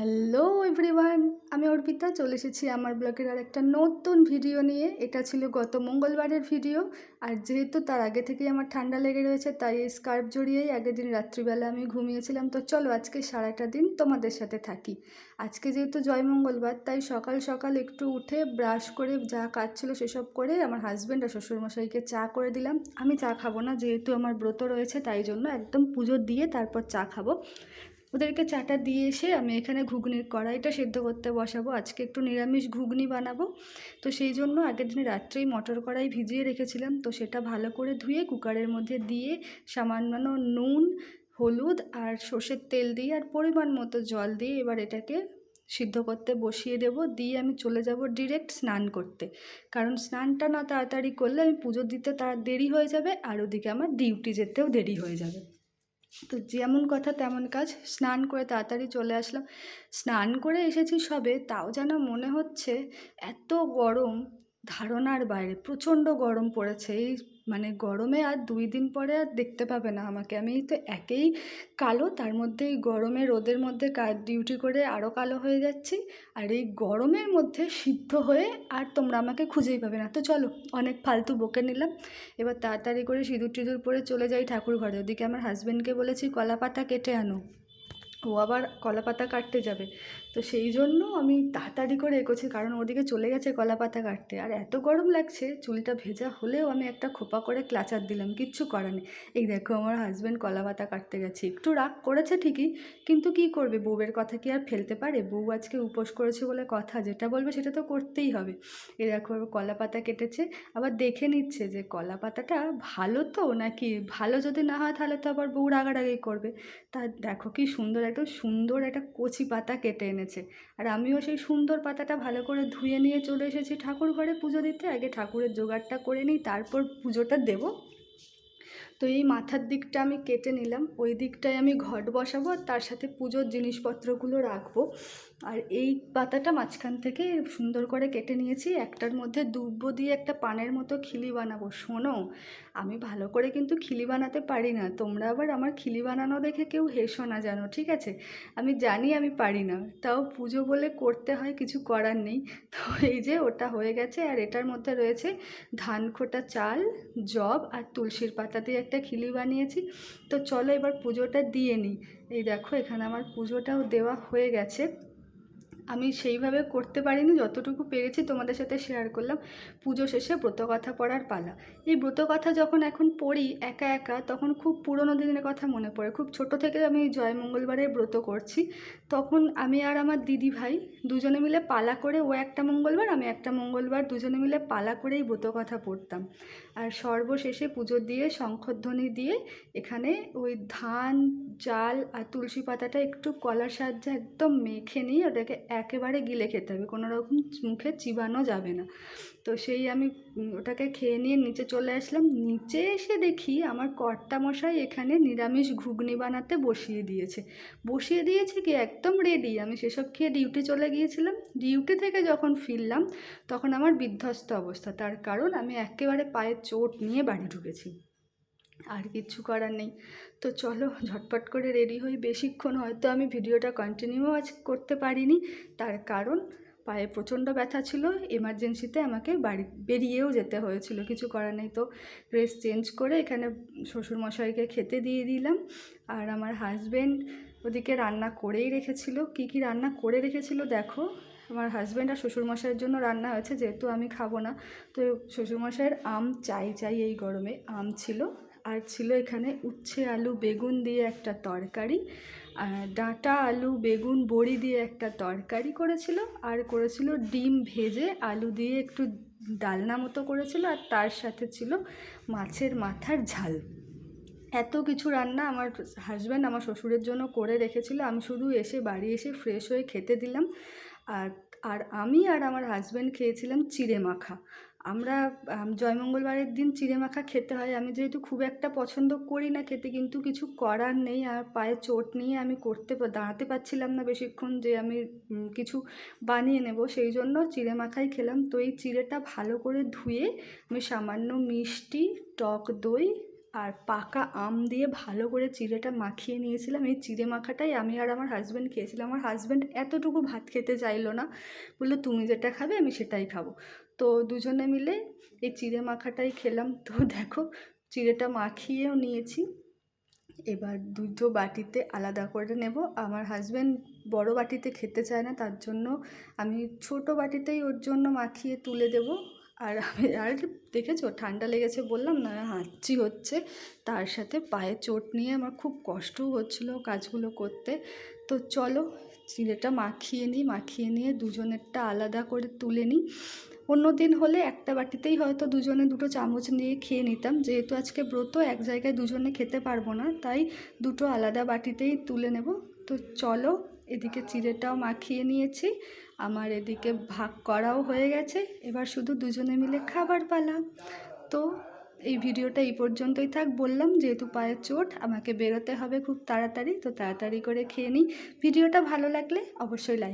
Hello everyone আমি অর্পিতা, চলে এসেছি আমার ব্লগের আর একটা নতুন ভিডিও নিয়ে। এটা ছিল গত মঙ্গলবারের ভিডিও আর যেহেতু তার আগে থেকেই আমার ঠান্ডা লেগে রয়েছে, তাই এই স্কার্ফ জড়িয়েই আগের দিন রাত্রিবেলা আমি ঘুমিয়েছিলাম। তো চলো আজকে সারাটা দিন তোমাদের সাথে থাকি। আজকে যেহেতু জয় মঙ্গলবার, তাই সকাল সকাল একটু উঠে ব্রাশ করে যা কাজ ছিল সেসব করে আমার হাজব্যান্ড আর শ্বশুরমশাইকে চা করে দিলাম। আমি চা খাব না, যেহেতু আমার ব্রত রয়েছে, তাই জন্য একদম পুজো দিয়ে তারপর চা খাব। ওদেরকে চাটা দিয়ে এসে আমি এখানে ঘুগনির কড়াইটা সেদ্ধ করতে বসাবো। আজকে একটু নিরামিষ ঘুগনি বানাবো। তো সেই জন্য আগের দিন রাত্রেই মটর কড়াই ভিজিয়ে রেখেছিলাম। তো সেটা ভালো করে ধুয়ে কুকারের মধ্যে দিয়ে সামান্য নুন, হলুদ আর সর্ষের তেল দিয়ে আর পরিমাণ মতো জল দিয়ে এবার এটাকে সিদ্ধ করতে বসিয়ে দেব। দিয়ে আমি চলে যাব ডিরেক্ট স্নান করতে। কারণ স্নানটা না তাড়াতাড়ি করলে আমি পুজো দিতে তার দেরি হয়ে যাবে আর ওদিকে আমার ডিউটি যেতেও দেরি হয়ে যাবে। তো যেমন কথা তেমন কাজ। স্নান করে তাড়াতাড়ি চলে আসলাম। স্নান করে এসেছি সবে, তাও যেন মনে হচ্ছে এত গরম। ধারণার বাইরে, প্রচণ্ড গরম পড়েছে। এই মানে গরমে আর দুই দিন পরে আর দেখতে পাবে না আমাকে। আমি তো একেই কালো, তার মধ্যে এই গরমে রোদের মধ্যে কাজ ডিউটি করে আরও কালো হয়ে যাচ্ছি। আর এই গরমের মধ্যে সিদ্ধ হয়ে আর তোমরা আমাকে খুঁজেই পাবে না। তো চলো, অনেক ফালতু বকে নিলাম। এবার তাড়াতাড়ি করে সিঁদুর টিঁদুর পরে চলে যাই ঠাকুর ঘরে ওদিকে আমার হাজব্যান্ডকে বলেছি কলা পাতা কেটে আনো। ও আবার কলা পাতা কাটতে যাবে। তো সেই জন্য আমি তাড়াতাড়ি করে এগোছি কারণ ওদিকে চলে গেছে কলা পাতা কাটতে। আর এত গরম লাগছে, চুলটা ভেজা হলেও আমি একটা খোপা করে ক্লাচার দিলাম, কিচ্ছু করার নেই। এই দেখো আমার হাজব্যান্ড কলা পাতা কাটতে গেছে। একটু রাগ করেছে ঠিকই, কিন্তু কি করবে? বউয়ের কথা কি আর ফেলতে পারে? বউ আজকে উপোস করেছে বলে কথা, যেটা বলবে সেটা তো করতেই হবে। এই দেখো কলা পাতা কেটেছে, আবার দেখে নিচ্ছে যে কলা পাতাটা ভালো তো, নাকি ভালো যদি না হয় তাহলে তো আবার বউ রাগারাগি করবে। তা দেখো কি সুন্দর একদম সুন্দর একটা কচি পাতা কেটে এনেছে। আর আমিও সেই সুন্দর পাতাটা ভালো করে ধুয়ে নিয়ে চলে এসেছি ঠাকুর ঘরে পুজো দিতে। আগে ঠাকুরের জোগাড়টা করে নিই, তারপর পুজোটা দেবো। তো এই মাথার দিকটা আমি কেটে নিলাম। ওই দিকটায় আমি ঘট বসাবো আর তার সাথে পুজোর জিনিসপত্রগুলো রাখব। আর এই পাতাটা মাঝখান থেকে সুন্দর করে কেটে নিয়েছি। একটার মধ্যে দুব্বো দিয়ে একটা পানের মতো খিলি বানাবো। শোনো, আমি ভালো করে কিন্তু খিলি বানাতে পারি না। তোমরা আবার আমার খিলি বানানো দেখে কেউ হেসো না জানো, ঠিক আছে? আমি জানি আমি পারি না। তাও পুজো বলে করতে হয়, কিছু করার নেই। তো এই যে ওটা হয়ে গেছে। আর এটার মধ্যে রয়েছে ধান খোটা চাল, জব আর তুলসীর পাতা দিয়ে একটা খিলি বানিয়েছি। তো চলো এবার পুজোটা দিয়ে নিই। এই দেখো এখানে আমার পুজোটাও দেওয়া হয়ে গেছে। আমি সেইভাবে করতে পারিনি, যতটুকু পেরেছি তোমাদের সাথে শেয়ার করলাম। পুজো শেষে ব্রতকথা পড়ার পালা। এই ব্রতকথা যখন এখন পড়ি একা একা, তখন খুব পুরোনো দিনের কথা মনে পড়ে। খুব ছোট থেকে আমি জয় মঙ্গলবারে ব্রত করছি। তখন আমি আর আমার দিদি ভাই দুজনে মিলে পালা করে, ও একটা মঙ্গলবার, আমি একটা মঙ্গলবার, দুজনে মিলে পালা করেই ব্রতকথা পড়তাম। আর সর্বশেষে পুজো দিয়ে, শঙ্খধ্বনি দিয়ে, এখানে ওই ধান চাল আর তুলসী পাতাটা একটু কলার সাহায্যে একদম মেখে নিয়ে ওটাকে একেবারে গিলে খেতে হবে, কোনো রকম মুখে চিবানো যাবে না। তো সেই আমি ওটাকে খেয়ে নিয়ে নিচে চলে আসলাম। নিচে এসে দেখি আমার কর্তা মশাই এখানে নিরামিষ ঘুগনি বানাতে বসিয়ে দিয়েছে। বসিয়ে দিয়েছে কি একদম রেডি আমি সেসব খেয়ে ডিউটি চলে গিয়েছিলাম। ডিউটি থেকে যখন ফিরলাম, তখন আমার বিধ্বস্ত অবস্থা। তার কারণ আমি একেবারে পায়ের চোট নিয়ে বাড়ি ঢুকেছি। আর কিচ্ছু করার নেই। তো চলো, ঝটপট করে রেডি হই। বেশিক্ষণ হয়তো আমি ভিডিওটা কন্টিনিউ আজ করতে পারিনি। তার কারণ, পায়ে প্রচণ্ড ব্যথা ছিল। এমার্জেন্সিতে আমাকে বাড়ি, বেরিয়েও যেতে হয়েছিল। কিছু করার নেই তো। ড্রেস চেঞ্জ করে এখানে শ্বশুরমশাইকে খেতে দিয়ে দিলাম। আর আমার হাজব্যান্ড ওদিকে রান্না করেই রেখেছিল। কি কি রান্না করে রেখেছিল দেখো। আমার হাজব্যান্ড আর শ্বশুরমশাইয়ের জন্য রান্না হয়েছে, যেহেতু আমি খাব না। তো শ্বশুরমশাইয়ের আম চাই চাই এই গরমে। আম ছিল। আর ছিল এখানে উচ্ছে আলু বেগুন দিয়ে একটা তরকারি ডাঁটা আলু বেগুন বড়ি দিয়ে একটা তরকারি করেছিল, আর করেছিল ডিম ভেজে আলু দিয়ে একটু ডালনা মতো করেছিল, আর তার সাথে ছিল মাছের মাথার ঝাল। এত কিছু রান্না আমার হাজব্যান্ড আমার শ্বশুরের জন্য করে রেখেছিল, আমি শুধু এসে বাড়ি এসে ফ্রেশ হয়ে খেতে দিলাম, আর আর আমি আর আমার হাজব্যান্ড খেয়েছিলাম চিড়ে মাখা। আমরা জয়মঙ্গলবারের দিন চিড়ে মাখা খেতে হয়। আমি যেহেতু খুব একটা পছন্দ করি না খেতে, কিন্তু কিছু করার নেই আর পায়ে চোট নিয়ে আমি করতে দাঁড়াতে পারছিলাম না বেশিক্ষণ যে আমি কিছু বানিয়ে নেব। সেই জন্য চিড়ে মাখাই খেলাম। তো এই চিড়েটা ভালো করে ধুয়ে আমি সামান্য মিষ্টি, টক দই আর পাকা আম দিয়ে ভালো করে চিড়েটা মাখিয়ে নিয়েছিলাম। এই চিড়ে মাখাটাই আমি আর আমার হাজব্যান্ড খেয়েছিলাম। আমার হাজব্যান্ড এতটুকু ভাত খেতে চাইলো না। বলল, তুমি যেটা খাবে, আমি সেটাই খাব। তো দুজনে মিলে এই চিড়ে মাখাটাই খেলাম। তো দেখো, চিড়েটা মাখিয়েও নিয়েছি। এবার দুটো বাটিতে আলাদা করে নেব। আমার হাজব্যান্ড বড় বাটিতে খেতে চায় না, তার জন্য আমি ছোট বাটিতেই ওর জন্য মাখিয়ে তুলে দেব। আর আমি, আর দেখেছ, ঠান্ডা লেগেছে বললাম না, হাঁচি হচ্ছে। তার সাথে পায়ে চোট নিয়ে আমার খুব কষ্টও হচ্ছিল কাজগুলো করতে। তো চলো, চিড়েটা মাখিয়ে নিই, মাখিয়ে নিয়ে দুজনেরটা আলাদা করে তুলে নিই। অন্য দিন হলে একটা বাটিতেই হয়তো দুজনে দুটো চামচ নিয়ে খেয়ে নিতাম। যেহেতু আজকে ব্রত, এক জায়গায় দুজনে খেতে পারব না, তাই দুটো আলাদা বাটিতেই তুলে নেব। তো চলো, এদিকে চিড়েটাও মাখিয়ে নিয়েছি, আমার এদিকে ভাগ করাও হয়ে গেছে। এবার শুধু দুজনে মিলে খাবার পালা। তো এই ভিডিওটা এই পর্যন্তই থাক, বললাম যেহেতু পায়ের চোট, আমাকে বেরোতে হবে খুব তাড়াতাড়ি, তো তাড়াতাড়ি করে খেয়ে নিই। ভিডিওটা ভালো লাগলে অবশ্যই লাইক